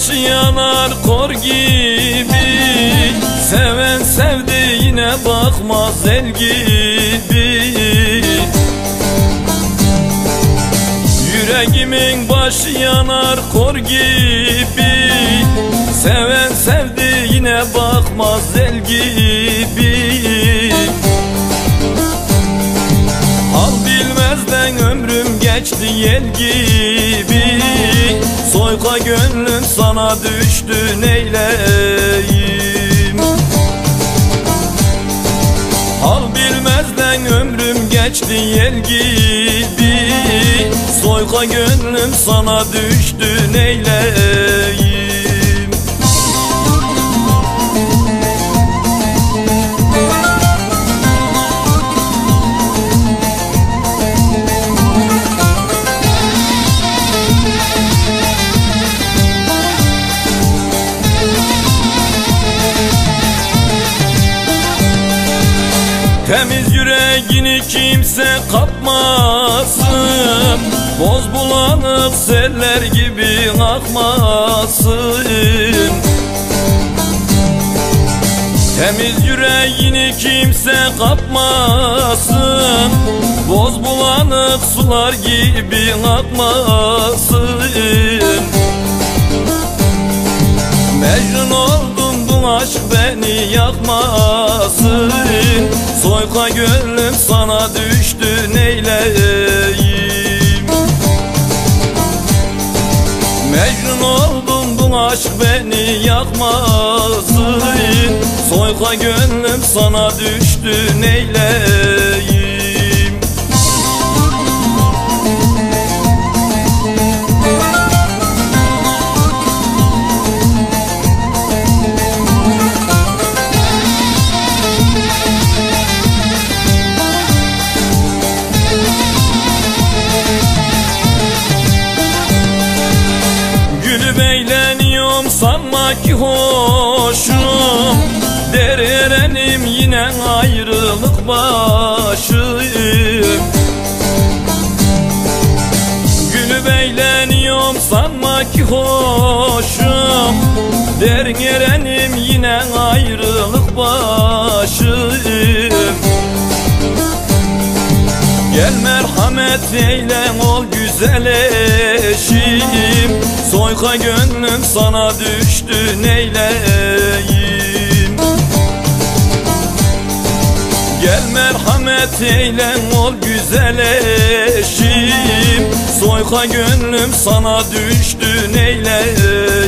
yanar kor gibi. Seven sevdiğine bakmaz el gibi. Yüreğimin başı yanar kor gibi. Seven sevdiğine bakmaz el gibi. Al bilmezden ömrüm geçti yel gibi Soyka gönlüm sana düştü neyleyim? Al bilmezden ömrüm geçti yel gibi. Soyka gönlüm sana düştü neyleyim Temiz yüreğini kimse kapmasın. Boz bulanık seller gibi akmasın. Temiz yüreğini kimse kapmasın. Boz bulanık sular gibi akmasın. Mecnun oldum bu aşk beni yakmasın Soyka gönlüm sana düştü neyleyim? Mecnun oldum bu aşk beni yakmasın. Soyka gönlüm sana düştü neyleyim ki hoşum Dererenim yine ayrılık başıyım. Gülüp eğleniyorum sanma ki hoşum. Derin erenim yine ayrılık başıyım merhamet eyle ol güzel eşim Soyka gönlüm sana düştü neyleyim? Gel merhamet eyle ol güzel eşim Soyka gönlüm sana düştü neyleyim